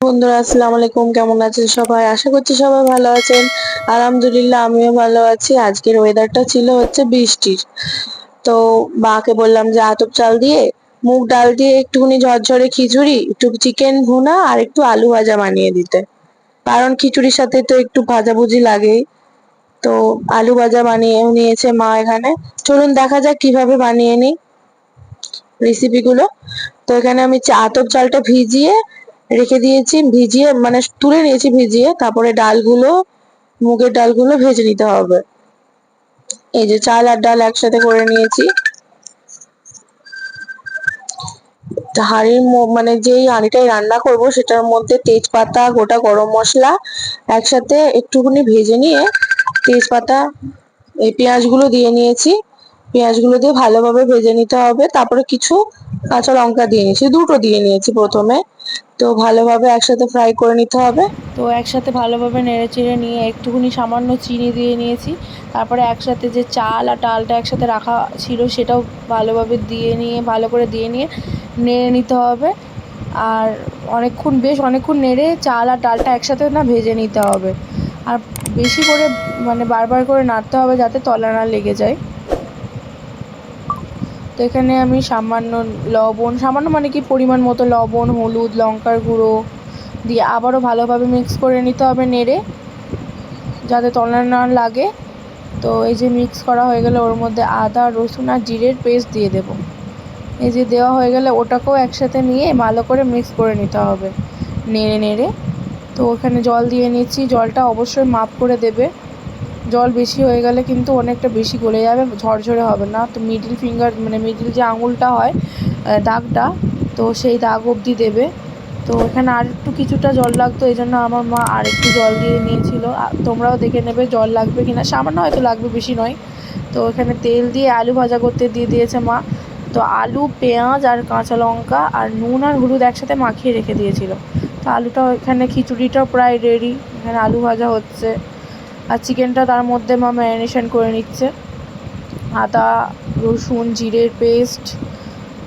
বন্ধুরা, আসসালামু আলাইকুম। কেমন আছেন সবাই? আশা করছি সবাই ভালো আছেন। আলহামদুলিল্লাহ, আমিও ভালো আছি। আজকের ওয়েদারটা ছিল হচ্ছে বৃষ্টির। তো মাকে বললাম যে, আতপ চাল দিয়ে মুগ ডাল দিয়ে একটুখানি ঝরঝরে খিচুড়ি, একটু চিকেন ভুনা আর একটু আলু ভাজা বানিয়ে দিতে। কারণ খিচুড়ির সাথে তো একটু ভাজাভুজি লাগেই। তো আলু ভাজা বানিয়ে নিয়েছে মা এখানে। চলুন দেখা যাক কীভাবে বানিয়ে নিই রেসিপিগুলো তো এখানে আমি আতপ চালটা ভিজিয়ে রেখে দিয়েছি, ভিজিয়ে মানে তুলে নিয়েছি ভিজিয়ে, তারপরে ডালগুলো, মুগের ডালগুলো ভেজে নিতে হবে। এই যে চাল আর ডাল একসাথে করে নিয়েছি। হাঁড়ির মানে যেই হাঁড়িটায় রান্না করব, সেটার মধ্যে তেজপাতা, গোটা গরম মশলা একসাথে একটুখানি ভেজে নিয়ে তেজপাতা, এই পেঁয়াজগুলো দিয়ে নিয়েছি। পেঁয়াজগুলো দিয়ে ভালোভাবে ভেজে নিতে হবে। তারপরে কিছু কাঁচা লঙ্কা দিয়ে নিয়েছি, দুটো দিয়ে নিয়েছি প্রথমে। তো ভালোভাবে একসাথে ফ্রাই করে নিতে হবে। তো একসাথে ভালোভাবে নেড়ে চেড়ে নিয়ে একটুখানি সামান্য চিনি দিয়ে নিয়েছি। তারপরে একসাথে যে চাল আর ডালটা একসাথে রাখা ছিল সেটাও ভালোভাবে দিয়ে নিয়ে, ভালো করে দিয়ে নিয়ে নেড়ে নিতে হবে। আর অনেকক্ষণ, বেশ অনেকক্ষণ নেড়ে চাল আর ডালটা একসাথে না ভেজে নিতে হবে। আর বেশি করে মানে বারবার করে নাড়তে হবে যাতে তলা না লেগে যায়। তো এখানে আমি সামান্য লবণ, সামান্য মানে কি পরিমাণ মতো লবণ, হলুদ, লঙ্কার গুঁড়ো দিয়ে আবারও ভালোভাবে মিক্স করে নিতে হবে নেড়ে, যাতে তলা না লাগে। তো এই যে মিক্স করা হয়ে গেলে, ওর মধ্যে আদা, রসুন আর জিরের পেস্ট দিয়ে দেবো। এই যে দেওয়া হয়ে গেলে, ওটাকেও একসাথে নিয়ে ভালো করে মিক্স করে নিতে হবে। নেড়ে নেড়ে। তো ওখানে জল দিয়ে নিচ্ছি, জলটা অবশ্যই মাপ করে দেবে। জল বেশি হয়ে গেলে কিন্তু অনেকটা বেশি গলে যাবে, ঝরঝরে হবে না। তো মিডিল ফিঙ্গার মানে মিডিল যে আঙুলটা হয় দাগটা, তো সেই দাগ অবধি দেবে। তো এখানে আর একটু কিছুটা জল লাগতো, এই জন্য আমার মা আর একটু জল দিয়ে নিয়েছিল। তোমরাও দেখে নেবে জল লাগবে কি না সামান্য হয়তো লাগবে, বেশি নয়। তো এখানে তেল দিয়ে আলু ভাজা করতে দিয়ে দিয়েছে মা। তো আলু, পেঁয়াজ আর কাঁচা লঙ্কা আর নুন আর হলুদ একসাথে মাখিয়ে রেখে দিয়েছিল। তো আলুটা এখানে, খিচুড়িটাও প্রায় রেডি এখানে আলু ভাজা হচ্ছে। আর চিকেনটা তার মধ্যে মা ম্যারিনেশন করে নিচ্ছে। আদা, রসুন, জিরের পেস্ট,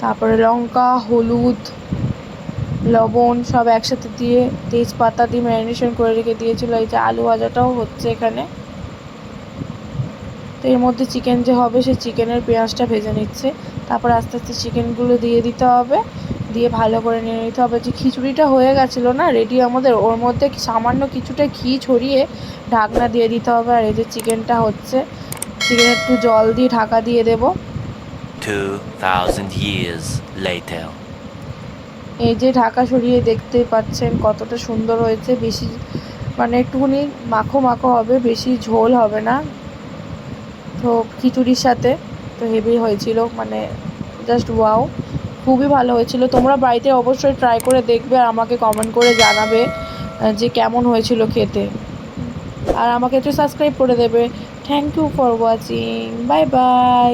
তারপরে লঙ্কা, হলুদ, লবণ সব একসাথে দিয়ে তেজপাতা দিয়ে ম্যারিনেশন করে রেখে দিয়েছিল। এই যে আলু ভাজাটাও হচ্ছে এখানে। তো এর মধ্যে চিকেন যে হবে সেই চিকেনের পেঁয়াজটা ভেজে নিচ্ছে। তারপর আস্তে আস্তে চিকেনগুলো দিয়ে দিতে হবে। দিয়ে ভালো করে নিয়ে নিতে হবে। যে খিচুড়িটা হয়ে গেছিল না রেডি আমাদের ওর মধ্যে সামান্য কিছুটা ঘি ছড়িয়ে ঢাকনা দিয়ে দিতে হবে। আর এই যে চিকেনটা হচ্ছে চিকেন একটু জল দিয়ে ঢাকা দিয়ে দেবো। 2,000 এই যে ঢাকা সরিয়ে দেখতে পাচ্ছেন কতটা সুন্দর হয়েছে। বেশি মানে একটুখানি মাখো মাখো হবে বেশি ঝোল হবে না। তো খিচুড়ির সাথে তো হেভি হয়েছিল মানে জাস্ট ওয়াও খুবই ভালো হয়েছিল। তোমরা বাড়িতে অবশ্যই ট্রাই করে দেখবে আর আমাকে কমেন্ট করে জানাবে যে কেমন হয়েছিল খেতে। আর আমাকে একটু সাবস্ক্রাইব করে দেবে। Thank you for watching bye bye